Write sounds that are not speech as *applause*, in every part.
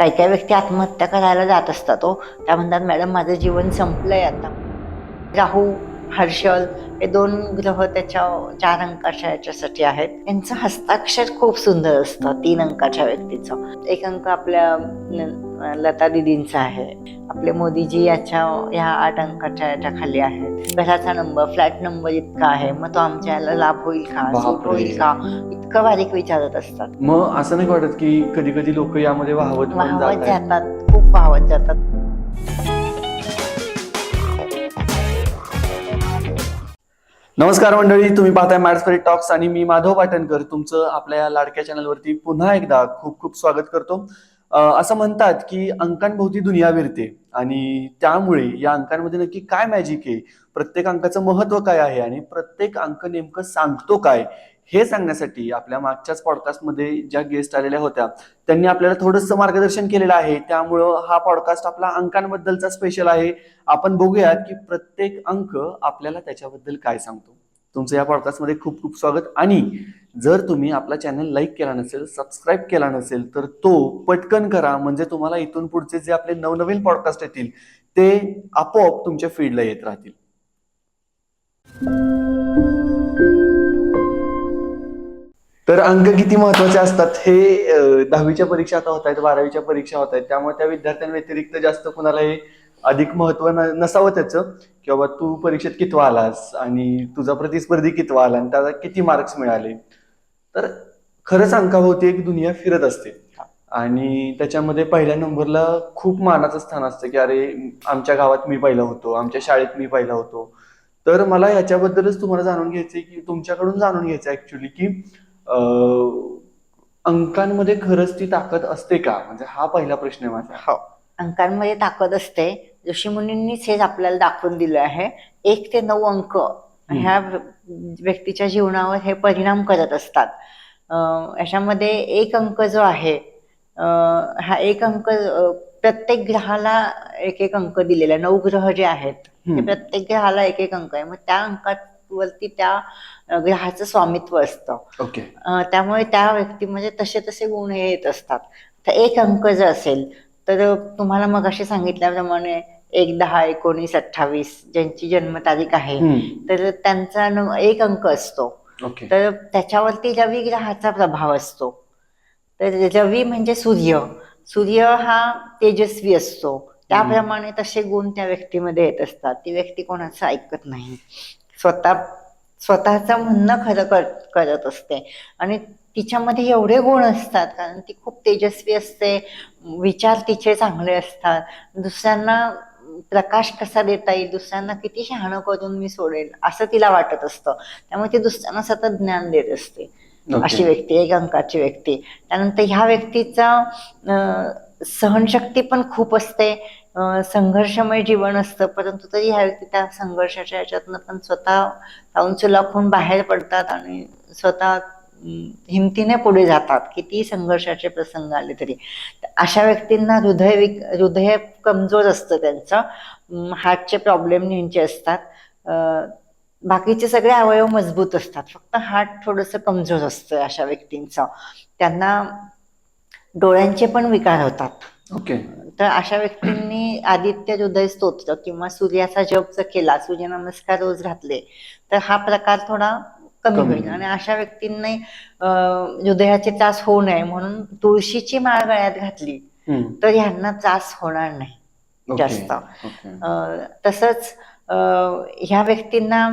काही काही व्यक्ती आत्महत्या करायला जात असतात तो त्या म्हणतात मॅडम माझं जीवन संपलंय आता. राहू हर्षल हे दोन ग्रह त्याच्या चार अंकाच्या याच्यासाठी आहेत. त्यांचं हस्ताक्षर खूप सुंदर असतं तीन अंकाच्या व्यक्तीचं. एक अंक आपल्या लता दिदींचा आहे. आपले मोदीजी याच्या ह्या आठ अंकाच्या याच्या खाली आहेत. घराचा नंबर फ्लॅट नंबर इतका आहे. मग तो आमच्या याला लाभ होईल का? बापरे. होईल का? इतकं बारीक विचारत असतात. मग असं नाही वाटत की कधी कधी लोक यामध्ये वाहवत वाहवत. जातात. खूप वाहवत जातात. नमस्कार मंडळी. तुम्ही पाहताय मॅडस्परी टॉक्स आणि मी माधव पाटणकर. तुमचं आपल्या या लाडक्या चॅनलवरती पुन्हा एकदा खूप खूप स्वागत करतो. असं म्हणतात की अंकांभोवती दुनिया विरते आणि त्यामुळे या अंकांमध्ये नक्की काय मॅजिक आहे? प्रत्येक अंकाचं महत्त्व काय आहे आणि प्रत्येक अंक नेमकं सांगतो काय? हे सांगण्यासाठी आपल्या मागच्याच पॉडकास्टमध्ये ज्या गेस्ट आलेल्या होत्या त्यांनी आपल्याला थोडंसं मार्गदर्शन केलेलं आहे. त्यामुळं हा पॉडकास्ट आपला अंकांबद्दलचा स्पेशल आहे. आपण बघूयात की प्रत्येक अंक आपल्याला त्याच्याबद्दल काय सांगतो. तुमचं या पॉडकास्टमध्ये खूप खूप स्वागत. आणि जर तुम्ही आपला चॅनल लाईक केला नसेल सबस्क्राईब केला नसेल तर तो पटकन करा. म्हणजे तुम्हाला इथून पुढचे जे आपले नवनवीन पॉडकास्ट येतील ते आपोआप तुमच्या फीडला येत राहतील. तर अंक किती महत्त्वाचे असतात हे दहावीच्या परीक्षा आता होत आहेत बारावीच्या परीक्षा होत आहेत. त्यामुळे त्या विद्यार्थ्यांव्यतिरिक्त जास्त कुणाला हे अधिक महत्त्व न- नसावं त्याचं की बाबा तू परीक्षेत कितवा आलास आणि तुझा प्रतिस्पर्धी कितवा आला आणि त्याला किती मार्क्स मिळाले. तर खरंच अंका होती एक दुनिया फिरत असते. आणि त्याच्यामध्ये पहिल्या नंबरला खूप मानाचं स्थान असतं की अरे आमच्या गावात मी पहिला होतो आमच्या शाळेत मी पहिला होतो. तर मला याच्याबद्दलच तुम्हाला जाणून घ्यायचंय की तुमच्याकडून जाणून घ्यायचं ऍक्च्युली की अंकांमध्ये खरंच ती ताकद असते का? म्हणजे हा पहिला प्रश्न आहे माझा. हो. अंकांमध्ये ताकद असते. जोशी मुनींनीच हे आपल्याला दाखवून दिलं आहे. एक ते नऊ अंक ह्या व्यक्तीच्या जीवनावर हे परिणाम करत असतात. अं, याच्यामध्ये एक अंक जो आहे हा एक अंक प्रत्येक ग्रहाला एक एक अंक दिलेला आहे. नऊ ग्रह जे आहेत ते. प्रत्येक ग्रहाला एक एक अंक आहे. मग त्या अंकावरती त्या अं, ग्रहाचं स्वामित्व असतं. त्यामुळे त्या व्यक्तीमध्ये तसे तसे गुण हे येत असतात. तर एक अंक जर असेल तर तुम्हाला मग असे सांगितल्याप्रमाणे एक दहा एकोणीस अठ्ठावीस ज्यांची जन्मतारीख आहे तर त्यांचा एक अंक असतो. तर त्याच्यावरती रवी ग्रहाचा प्रभाव असतो. तर रवी म्हणजे सूर्य. सूर्य हा तेजस्वी असतो. त्याप्रमाणे तसे गुण त्या व्यक्तीमध्ये येत असतात. ती व्यक्ती कोणाचं ऐकत नाही. स्वतः स्वतःचं म्हणणं खरं कर करत असते. आणि तिच्यामध्ये एवढे गुण असतात कारण ती खूप तेजस्वी असते विचार तिचे चांगले असतात. दुसऱ्यांना प्रकाश कसा देता येईल दुसऱ्यांना किती शहाणं करून मी सोडेल असं तिला वाटत असतं. त्यामुळे ती दुसऱ्यांना सतत ज्ञान देत असते. अशी व्यक्ती एक अंकाची व्यक्ती. त्यानंतर ह्या व्यक्तीचा सहनशक्ती पण खूप असते. संघर्षमय जीवन असतं परंतु तरी ह्या व्यक्ती त्या संघर्षाच्या ह्याच्यातनं पण स्वतः लाखून बाहेर पडतात आणि स्वतः हिमतीने पुढे जातात. किती संघर्षाचे प्रसंग आले तरी. अशा व्यक्तींना हृदय विक हृदय कमजोर असतं त्यांचं. हार्टचे प्रॉब्लेम यांचे असतात. बाकीचे सगळे अवयव मजबूत असतात. फक्त हार्ट थोडंसं कमजोर असतं अशा व्यक्तींचं. त्यांना डोळ्यांचे पण विकार होतात. ओके. तर अशा व्यक्तींनी आदित्य हृदय स्तोत्र किंवा सूर्याचा जप जर केला सूर्यनमस्कार रोज घातले तर हा प्रकार थोडा कमी होईल. आणि अशा व्यक्तींनी हृदयाचे त्रास होऊ नये म्हणून तुळशीची माळ गळ्यात घातली. तर ह्यांना त्रास होणार नाही. जास्त. तसंच ह्या व्यक्तींना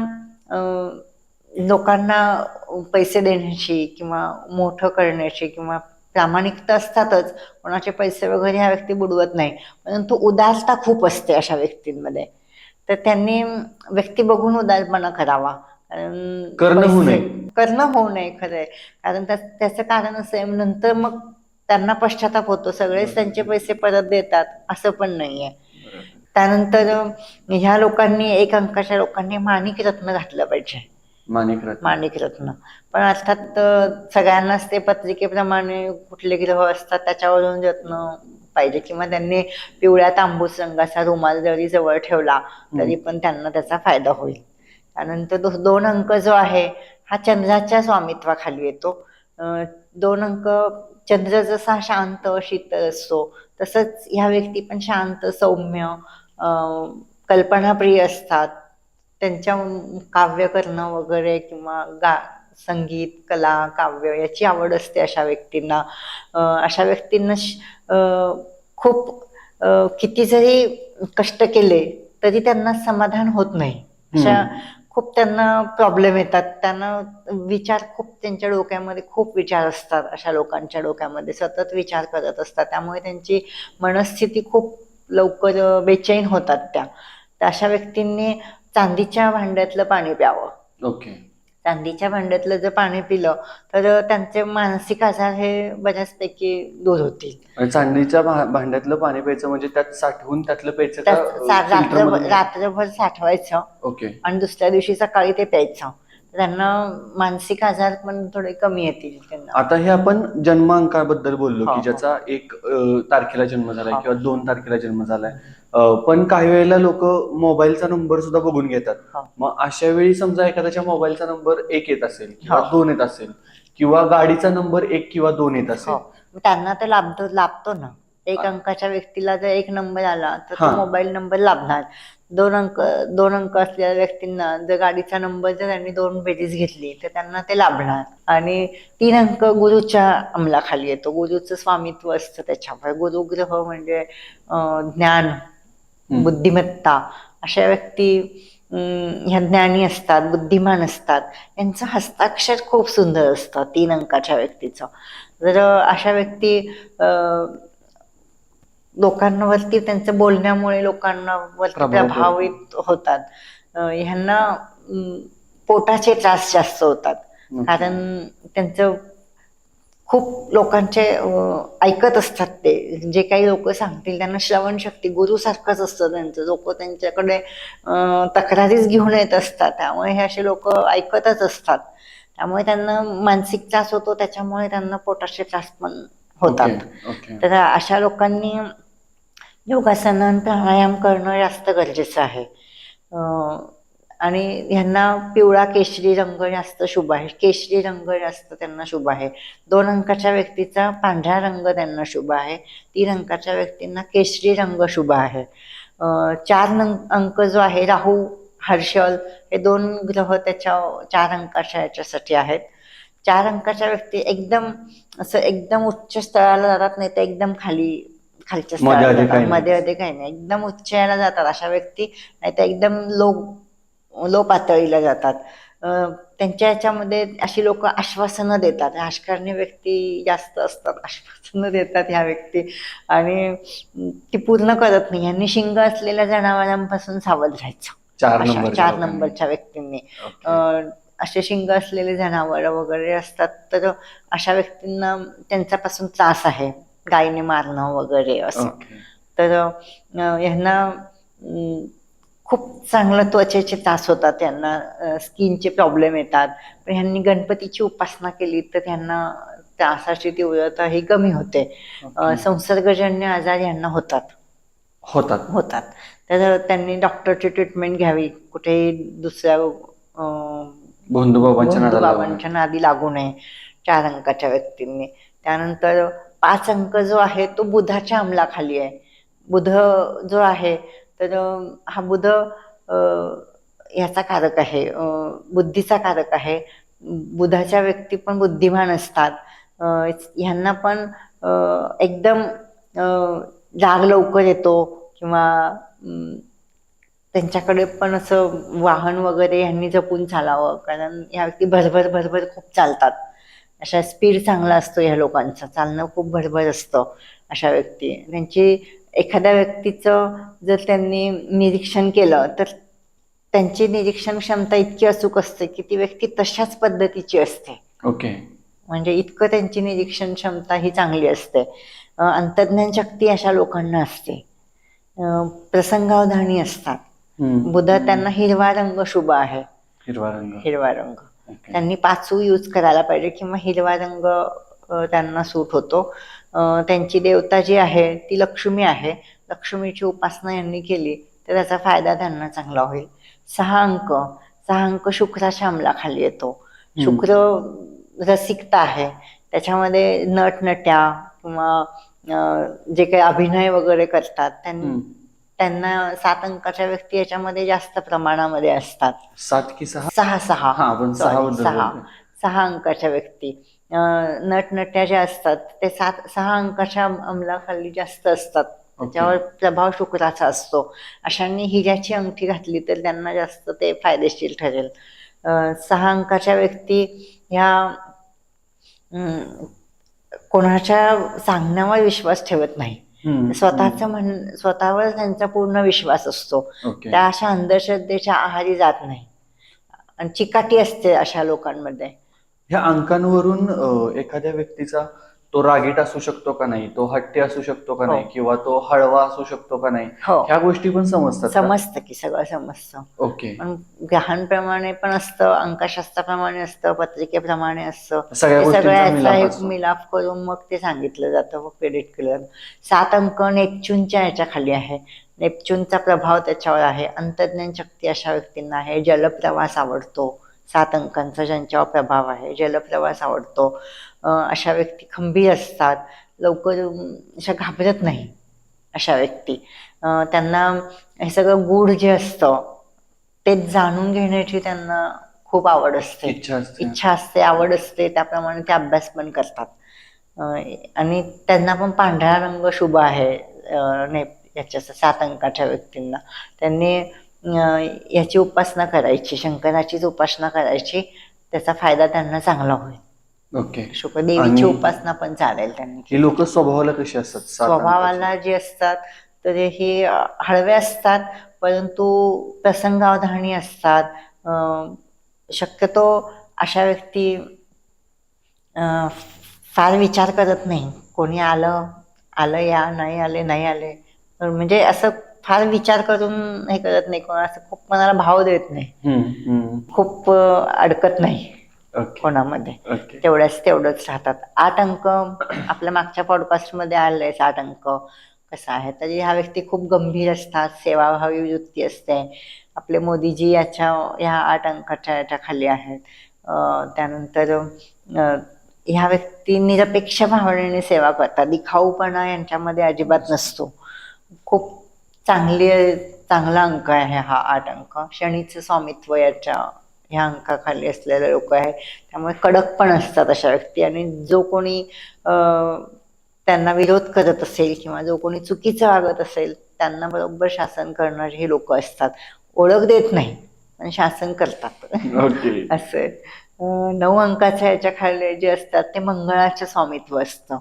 लोकांना पैसे देण्याची किंवा मोठं करण्याची किंवा प्रामाणिकता असतातच कोणाचे पैसे वगैरे ह्या व्यक्ती बुडवत नाही परंतु उदारता खूप असते अशा व्यक्तींमध्ये तर त्यांनी व्यक्ती बघून उदारपणा करावा कारण करणं होऊ नये. करणं होऊ नये खरंय. कारण त्या- त्याचं कारण असं आहे नंतर मग त्यांना पश्चाताप होतो. सगळेच त्यांचे पैसे परत देतात. असं पण नाहीये. त्यानंतर ह्या लोकांनी एक अंकाच्या लोकांनी माणिक रत्न घातलं पाहिजे. माणिक रत्न. माणिक रत्न. पण अर्थात सगळ्यांनाच ते पत्रिकेप्रमाणे कुठले ग्रह असतात त्याच्यावरून रत्न पाहिजे. किंवा त्यांनी पिवळ्या तांबूस रंगाचा रुमाल जरी जवळ ठेवला तरी पण त्यांना त्याचा फायदा होईल. त्यानंतर दो- दोन अंक जो आहे हा चंद्राच्या स्वामित्वाखाली येतो. दोन अंक चंद्र जसा शांत शीतल असतो तसंच ह्या व्यक्ती पण शांत सौम्य कल्पनाप्रिय असतात. त्यांच्या काव्य करणं वगैरे किंवा गा संगीत कला काव्य याची आवड असते अशा व्यक्तींना. अशा व्यक्तींना खूप किती जरी कष्ट केले तरी त्यांना समाधान होत नाही. अशा खूप त्यांना प्रॉब्लेम येतात. त्यांना विचार खूप त्यांच्या डोक्यामध्ये खूप विचार असतात अशा लोकांच्या डोक्यामध्ये. सतत विचार करत असतात. त्यामुळे त्यांची मनस्थिती खूप लवकर बेचैन होतात त्या. अशा व्यक्तींनी चांदीच्या भांड्यातलं पाणी प्यावं. ओके चांदीच्या भांड्यातलं जर पाणी पिलं तर त्यांचे मानसिक आजार हे बऱ्याचपैकी दूर होतील आणि चांदीच्या भा- भांड्यातलं पाणी प्यायचं म्हणजे त्यात साठवून त्यातलं प्यायचं का, त्यात अं, सा- filter रात्रभर मधून? रात्रभर साठवायचं ओके आणि दुसऱ्या दिवशी सकाळी ते प्यायचं त्यांना मानसिक आजार पण थोडे कमी येतील त्यांना आता हे आपण जन्मांकाबद्दल बोललो हो, की हो. ज्याचा एक अं, तारखेला जन्म झालाय हो. किंवा दोन तारखेला जन्म झालाय पण काही वेळेला लोक मोबाईलचा नंबर सुद्धा बघून घेतात. मग अशा वेळी समजा एखाद्याच्या मोबाईलचा नंबर एक येत असेल किंवा. दोन येत असेल किंवा गाडीचा नंबर एक किंवा दोन येत असेल हो त्यांना तर लाभतो लाभतो ना एक. अंकाच्या व्यक्तीला जर एक नंबर आला तर तो. मोबाईल नंबर लाभणार दोन अंक दोन अंक असलेल्या व्यक्तींना जर गाडीचा नंबर जर त्यांनी दोन बेरीज घेतली तर त्यांना ते लाभणार आणि तीन अंक गुरुच्या अंमलाखाली येतो गुरुचं स्वामित्व असतं त्याच्यावर गुरुग्रह म्हणजे ज्ञान. बुद्धिमत्ता अशा व्यक्ती ह्या ज्ञानी असतात बुद्धिमान असतात. यांचं हस्ताक्षर खूप सुंदर असतं तीन अंकाच्या व्यक्तीचं. जर अशा व्यक्ती लोकांवरती त्यांच्या बोलण्यामुळे लोकांना वरती प्रभाव पडतो. प्रभावित होतात. ह्यांना पोटाचे त्रास जास्त होतात. कारण त्यांचं खूप लोकांचे ऐकत असतात ते. जे काही लोक सांगतील त्यांना श्रवण शक्ती गुरुसारखंच असतं त्यांचं. लोक त्यांच्याकडे तक्रारीच घेऊन येत असतात. त्यामुळे हे असे लोक ऐकतच असतात. त्यामुळे त्यांना मानसिक त्रास होतो त्याच्यामुळे त्यांना पोटाचे त्रास पण होतात. Okay, okay. तर अशा लोकांनी योगासनं आणि प्राणायाम करणं जास्त गरजेचं आहे. आणि ह्यांना पिवळा केशरी रंग जास्त शुभ आहे. केशरी रंग जास्त त्यांना शुभ आहे. दोन अंकाच्या व्यक्तीचा पांढरा रंग त्यांना शुभ आहे. तीन अंकाच्या व्यक्तींना केशरी रंग शुभ आहे. चार अंक जो आहे राहू हर्षल हे दोन ग्रह त्याच्या चार अंकाच्या याच्यासाठी आहेत. चार अंकाच्या व्यक्ती एकदम असं एकदम उच्च स्थळाला जातात नाही तर एकदम खाली खालच्या स्थळाला जातात. मध्ये मध्ये काही नाही. एकदम उच्च याला जातात अशा व्यक्ती नाही तर एकदम लो लो पातळीला जातात. त्यांच्या याच्यामध्ये अशी लोक आश्वासनं देतात. राजकारणी व्यक्ती जास्त असतात आश्वासनं देतात ह्या व्यक्ती. आणि ती पूर्ण करत नाही. यांनी शिंग असलेल्या जनावरांपासून सावध राहायचं. चार चार नंबरच्या व्यक्तींनी. असे शिंग असलेले जनावर वगैरे असतात तर अशा व्यक्तींना त्यांच्यापासून त्रास आहे. गायीने मारणं वगैरे असं. तर अं, खूप चांगलं त्वचेचे त्रास होतात त्यांना स्किनचे प्रॉब्लेम येतात. पण ह्यांनी गणपतीची उपासना केली तर त्यांना त्रासाची तीव्रता ही कमी होते. संसर्गजन्य आजार यांना होतात. होतात. होतात. तर त्यांनी डॉक्टरची ट्रीटमेंट घ्यावी. कुठेही दुसऱ्या भोंदूबाबांच्या नादी लागू नये. चार अंकाच्या व्यक्तींनी. त्यानंतर पाच अंक जो आहे तो बुधाच्या अंमलाखाली आहे. बुध जो आहे तर हा बुध याचा ह्याचा कारक आहे. बुद्धीचा कारक आहे. बुधाच्या व्यक्ती पण बुद्धिमान असतात. ह्यांना पण एकदम जाग लवकर येतो किंवा त्यांच्याकडे पण असं वाहन वगैरे ह्यांनी जपून चालावं. कारण ह्या व्यक्ती भरभर भरभर खूप चालतात. अशा स्पीड चांगला असतो ह्या लोकांचा. चालणं खूप भरभर असतं अशा व्यक्ती. त्यांची एखाद्या व्यक्तीचं जर त्यांनी निरीक्षण केलं तर त्यांची निरीक्षण क्षमता इतकी अचूक असते की ती व्यक्ती तशाच पद्धतीची असते. ओके. म्हणजे इतकं त्यांची निरीक्षण क्षमता ही चांगली असते. अंतर्ज्ञान शक्ती अशा लोकांना असते. प्रसंगावधानी असतात. बुध त्यांना हिरवा रंग शुभ आहे. हिरवा रंग. हिरवा रंग. ओके. त्यांनी पाचू यूज करायला पाहिजे किंवा हिरवा रंग त्यांना सूट होतो. त्यांची देवता जी आहे ती लक्ष्मी आहे. लक्ष्मीची उपासना यांनी केली तर त्याचा फायदा त्यांना चांगला होईल. सहा अंक. सहा अंक शुक्राच्या अंमलाखाली येतो. शुक्र रसिकता आहे. त्याच्यामध्ये नटनट्या किंवा जे काही अभिनय वगैरे करतात. त्यांना सात अंकाच्या व्यक्ती याच्यामध्ये जास्त प्रमाणामध्ये असतात. सात की सहा? सहा सहा. सहा सहा अंकाच्या व्यक्ती. नटनट्या ज्या असतात ते सात सहा अंकाच्या अंमलाखाली जास्त असतात. त्याच्यावर प्रभाव शुक्राचा असतो. अशांनी हिऱ्याची अंगठी घातली तर त्यांना जास्त ते फायदेशीर ठरेल. सहा अंकाच्या व्यक्ती ह्या कोणाच्या सांगण्यावर विश्वास ठेवत नाही. स्वतःच म्हण स्वतःवर त्यांचा पूर्ण विश्वास असतो. त्या अशा अंधश्रद्धेच्या आहारी जात नाही. आणि चिकाटी असते अशा लोकांमध्ये. ह्या अंकांवरून एखाद्या व्यक्तीचा तो रागीट असू शकतो का नाही तो हट्टी असू शकतो का हो. नाही किंवा तो हळवा असू शकतो का नाही हो. ह्या गोष्टी पण समजतात का? समजतं की सगळं समजतं. ओके. पण ग्रहांप्रमाणे पण असतं अंकशास्त्राप्रमाणे असतं पत्रिकेप्रमाणे असतं. सगळ्या ते गोष्टींचा सगळ्याचा मिलाप एक असतो. मिलाप करून मग ते सांगितलं जातं व क्रेडिट केलं जातं. सात अंक नेपच्यूनच्या याच्या खाली आहे. नेपच्यूनचा प्रभाव त्याच्यावर आहे. अंतर्ज्ञान शक्ती अशा व्यक्तींना आहे जलप्रवास आवडतो. सात अंकांचा ज्यांच्यावर प्रभाव आहे जलप्रवास आवडतो अशा व्यक्ती खंबीर असतात लवकर अशा घाबरत नाही अशा व्यक्ती. त्यांना हे सगळं गूढ जे असतं ते जाणून घेण्याची त्यांना खूप आवड असते. इच्छा असते. आवड असते त्याप्रमाणे ते अभ्यास पण करतात. आणि त्यांना पण पांढरा रंग शुभ आहे याच्या सात अंकाच्या व्यक्तींना. त्यांनी याची उपासना करायची शंकराचीच उपासना करायची त्याचा फायदा त्यांना चांगला होईल. ओके. शुकदेवीची उपासना पण चालेल त्यांनी लोक स्वभावाला कशी असतात? सात स्वभावाला जे असतात तर हे हळवे असतात परंतु प्रसंगावधानी असतात. अं, शक्यतो अशा व्यक्ती फार विचार करत नाही. कोणी आलं आलं या नाही आले नाही आले. म्हणजे असं फार विचार करून हे करत नाही कोणा असं खूप मनाला भाव देत नाही. खूप अडकत नाही कोणामध्ये. तेवढ्याच तेवढंच राहतात. आठ अंक *clears throat* आपल्या मागच्या पॉडकास्टमध्ये आले आठ अंक. कसं आहे? तरी ह्या व्यक्ती खूप गंभीर असतात सेवाभावी वृत्ती असते. आपले मोदीजी याच्या ह्या आठ अंकाच्या याच्या खाली आहेत. त्यानंतर ह्या व्यक्ती निरपेक्ष भावनेने सेवा करतात. दिखाऊपणा यांच्यामध्ये अजिबात नसतो. खूप चांगली चांगला अंक आहे हा आठ अंक. शनीचं स्वामित्व याच्या ह्या अंकाखाली असलेले लोक आहे त्यामुळे कडक पण असतात अशा व्यक्ती. आणि जो कोणी त्यांना विरोध करत असेल किंवा जो कोणी चुकीचं वागत असेल त्यांना बरोबर शासन करणारी ही लोक असतात. ओळख देत नाही पण शासन करतात. ओके. *laughs* असं नऊ अंकाच्या याच्या खाली जे असतात ते मंगळाचं स्वामित्व असतं.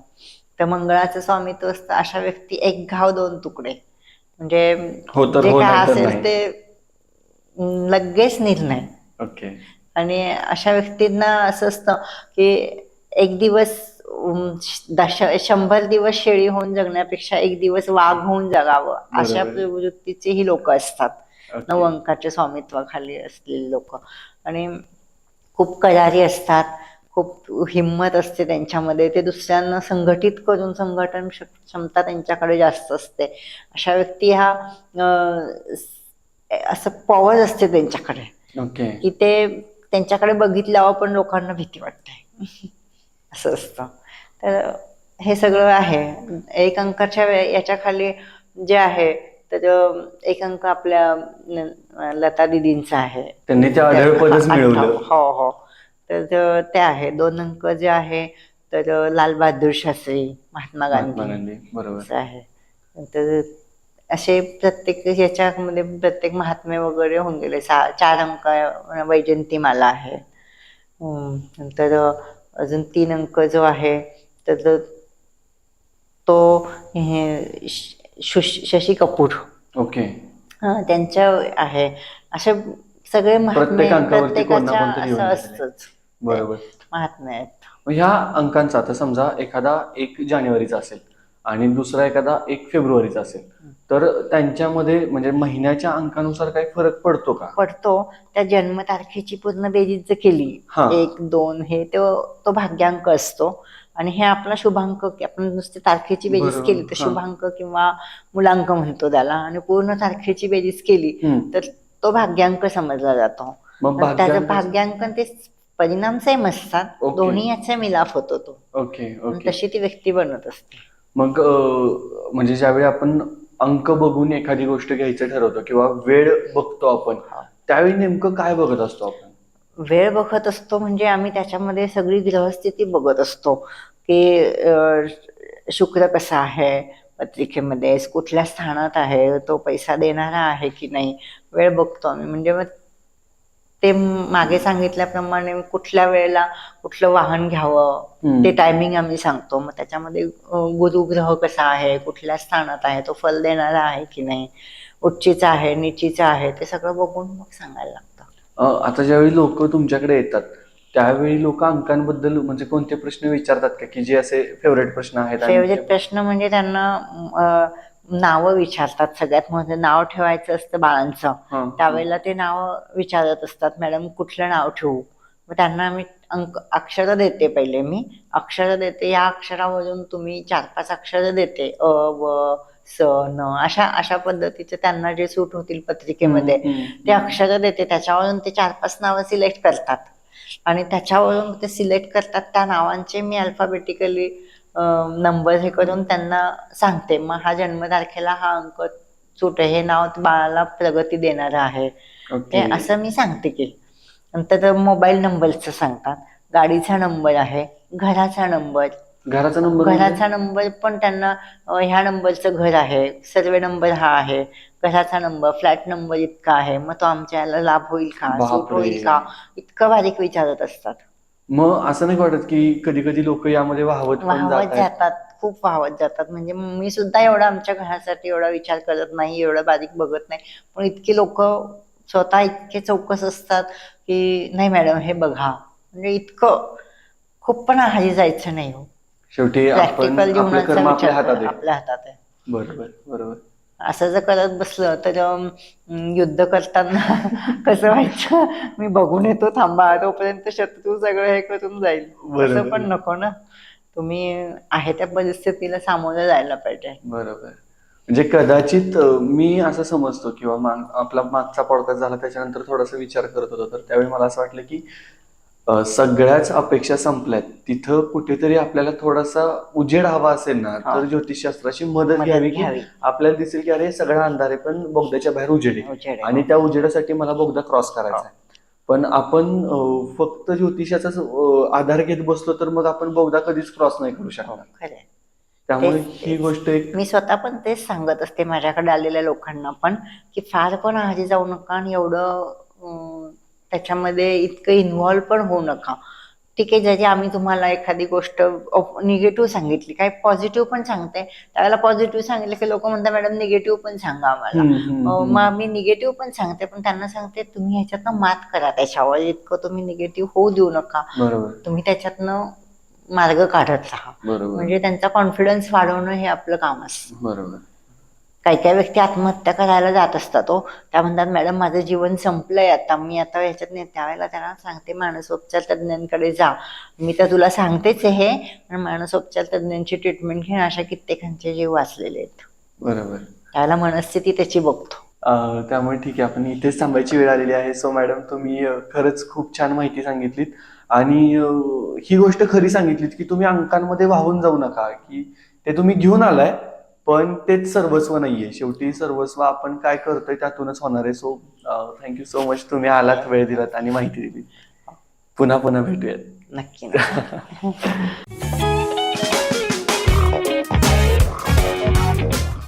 तर मंगळाचं स्वामित्व असतं अशा व्यक्ती एक घाव दोन तुकडे. म्हणजे हो जे हो काय असेल. ते लगेच निर्णय. ओके. आणि अशा व्यक्तींना असं असतं की एक दिवस शंभर दिवस शेळी होऊन जगण्यापेक्षा एक दिवस वाघ होऊन जगावं अशा. प्रवृत्तीचे ही लोक असतात. अंकाच्या स्वामित्वाखाली असलेली लोक. आणि खूप करारी असतात. खूप हिंमत असते त्यांच्यामध्ये. ते दुसऱ्यांना संघटित करून संघटन क्षम- क्षमता त्यांच्याकडे जास्त असते. अशा व्यक्ती ह्या असं पॉवर असते त्यांच्याकडे. ओके की ते त्यांच्याकडे बघितल्यावर पण लोकांना भीती वाटते. *laughs* असं असतं. तर हे सगळं आहे. एक अंकाच्या याच्या खाली जे आहे तर एक अंक आपल्या लता दिदींचा आहे. त्यांनी. हो हो. तर ते- आहे. दोन अंक जे आहे तर लाल बहादूर शास्त्री महात्मा गांधी. बरोबर. आहे. तर असे प्रत्येक याच्यामध्ये प्रत्येक महात्मे वगैरे होऊन गेले. सा चार अंक वैजंतीमाला आहे. नंतर अजून तीन अंक जो आहे तर तो हे शुश- कपूर. ओके. हा त्यांच्या आहे. असे सगळे महात्मे प्रत्येकाच्या असं असतंच. बरोबर. महात्मे आहेत मग ह्या अंकांचा आता समजा एखादा एक जानेवारीचा असेल आणि दुसरा एखादा एक फेब्रुवारीचा असेल तर त्यांच्यामध्ये म्हणजे महिन्याच्या अंकानुसार काही फरक पडतो का? पडतो. त्या जन्मतारखेची पूर्ण बेरीज जर केली. हा. एक दोन हे तो तो भाग्यांक असतो. आणि हे आपला शुभांक की आपण नुसती तारखेची बेरीज बरोबर, केली तर हा. शुभांक किंवा मुलांक म्हणतो त्याला. आणि पूर्ण तारखेची बेरीज केली हम्म. तर तो भाग्यांक समजला जातो. मग त्याचं भाग्यांक भाग्यांकन ते परिणाम सेम असतात. दोन्ही याचा मिलाफ होतो तो. ओके ओके तशी ती व्यक्ती बनत असते. मग अं, म्हणजे ज्यावेळी आपण अंक बघून एखादी गोष्ट घ्यायचं ठरवतो किंवा वेळ बघतो आपण हा. त्यावेळी नेमकं काय बघत असतो आपण? वेळ बघत असतो म्हणजे आम्ही त्याच्यामध्ये सगळी ग्रहस्थिती बघत असतो. की अं, शुक्र कसा आहे? पत्रिकेमध्ये कुठल्या स्थानात आहे? तो पैसा देणारा आहे की नाही? वेळ बघतो आम्ही. म्हणजे मग ते मागे सांगितल्याप्रमाणे कुठल्या वेळेला कुठलं वाहन घ्यावं. ते टायमिंग आम्ही सांगतो. मग त्याच्यामध्ये गुरुग्रह कसा आहे कुठल्या स्थानात आहे तो फल देणारा आहे की नाही उच्चीचा आहे निचीचा आहे ते सगळं बघून मग सांगायला लागतं. अं, आता ज्यावेळी लोक तुमच्याकडे येतात त्यावेळी लोक अंकांबद्दल म्हणजे कोणते प्रश्न विचारतात का? की जे असे फेवरेट प्रश्न आहेत फेवरेट प्रश्न म्हणजे त्यांना नावं विचारतात. सगळ्यात महत्वाचं नाव ठेवायचं असतं बाळांचं. त्यावेळेला ते नाव विचारत असतात मॅडम कुठलं नाव ठेवू? मग त्यांना मी अंक अक्षरं देते पहिले मी. अक्षरं देते. या अक्षरावरून तुम्ही चार पाच अक्षरं देते. अ व स न अशा अशा पद्धतीचे त्यांना जे सूट होतील पत्रिकेमध्ये. ते अक्षरं देते. त्याच्यावरून ते चार पाच नावं सिलेक्ट करतात. आणि त्याच्यावरून ते सिलेक्ट करतात त्या नावांचे मी अल्फाबेटिकली नंबर हे करून त्यांना सांगते मग हा जन्मतारखेला हा अंक सूट आहे हे नाव बाळाला प्रगती देणारं आहे. ते असं मी सांगते की नंतर मोबाईल नंबरचं सांगतात गाडीचा नंबर आहे घराचा नंबर घराचा नंबर म्हणजे? घराचा नंबर पण त्यांना ह्या नंबरचं घर आहे सर्वे नंबर हा आहे घराचा नंबर फ्लॅट नंबर इतका आहे मग तो आमच्या याला लाभ होईल का सूट. होईल का इतकं बारीक विचारत असतात मग असं नाही वाटत की कधी कधी लोक यामध्ये वाहवत पण वाहवत जात आहेत जातात. खूप वाहवत जातात. म्हणजे मी सुद्धा एवढा आमच्या घरासाठी एवढा विचार करत नाही एवढा बारीक बघत नाही. पण इतकी लोक स्वतः इतके चौकस असतात की नाही मॅडम हे बघा. म्हणजे इतकं खूप पण आहारी जायचं नाही हो. शेवटी आपण प्रॅक्टिकल आपलं जीवनाचा कर्म आपल्या विचार हातात करा, आहे. आपल्या हातात आहे. बरोबर बरोबर. असं जर करत बसलं तर युद्ध करताना *laughs* कसं व्हायचं? मी बघून येतो थांबा तोपर्यंत शत्रू सगळं हे करून जाईल. तसं पण नको ना. तुम्ही आहे त्या परिस्थितीला सामोरं जायला पाहिजे. बरोबर. म्हणजे कदाचित मी असं समजतो किंवा माग- आपला मागचा पॉडकास्ट झाला त्याच्यानंतर थोडासा विचार करत होतो तर त्यावेळी मला असं वाटलं की सगळ्याच अपेक्षा संपल्यात तिथं कुठेतरी आपल्याला थोडासा उजेड हवा असेल ना हा. तर ज्योतिषशास्त्राची मदत घ्यावी की घ्यावी. आपल्याला दिसेल की अरे सगळा अंधार आहे पण बोगद्याच्या बाहेर उजेड आहे उजेड आहे. आणि त्या उजेडासाठी मला बोगदा क्रॉस करायचा आहे पण आपण अं, फक्त ज्योतिषाचाच अं, आधार घेत बसलो तर मग आपण बोगदा कधीच क्रॉस नाही करू शकणार खरंय. त्यामुळे तेच- ही गोष्ट एक मी स्वतः पण तेच सांगत असते माझ्याकडे आलेल्या लोकांना पण की फार पण आहारी जाऊ नका आणि एवढं अं, त्याच्यामध्ये इतकं इन्व्हॉल्व पण होऊ नका. ठीक आहे जरी आम्ही तुम्हाला एखादी गोष्ट निगेटिव्ह सांगितली काही पॉझिटिव्ह पण सांगते. त्यावेळेला पॉझिटिव्ह सांगितलं की लोक म्हणतात मॅडम निगेटिव्ह पण सांगा आम्हाला. मग मी निगेटिव्ह पण सांगते पण त्यांना सांगते तुम्ही ह्याच्यातनं मात करा त्याच्यावर इतकं तुम्ही निगेटिव्ह होऊ देऊ नका. बरोबर. तुम्ही त्याच्यातनं मार्ग काढत राहा. बरोबर. म्हणजे त्यांचा कॉन्फिडन्स वाढवणं हे आपलं काम असतं. बरोबर. काही काही व्यक्ती आत्महत्या करायला जात असतात तो त्या म्हणतात मॅडम माझं जीवन संपलंय आता. मी आता ह्याच्यात नाही. त्यावेळेला त्यांना सांगते मानसोपचार तज्ज्ञांकडे जा. मी तर तुला सांगतेच हे पण मानसोपचार तज्ज्ञांची ट्रीटमेंट घेणं अशा कित्येकांचे जीव वाचलेले आहेत. बरोबर. त्यावेळेला मनस्थिती त्याची बघतो. त्यामुळे ठीक आहे. आपण इथेच थांबायची वेळ आलेली आहे. सो मॅडम तुम्ही खरंच खूप छान माहिती सांगितलीत. आणि ही गोष्ट खरी सांगितलीत की तुम्ही अंकांमध्ये वाहून जाऊ नका की ते तुम्ही घेऊन आलाय पण तेच सर्वस्व नाहीये. शेवटी सर्वस्व आपण काय करतोय त्यातूनच होणार आहे. सो थँक्यू सो मच तुम्ही आलात वेळ दिलात आणि माहिती दिली. पुन्हा पुन्हा भेटूयात. नक्की नक्की. *laughs*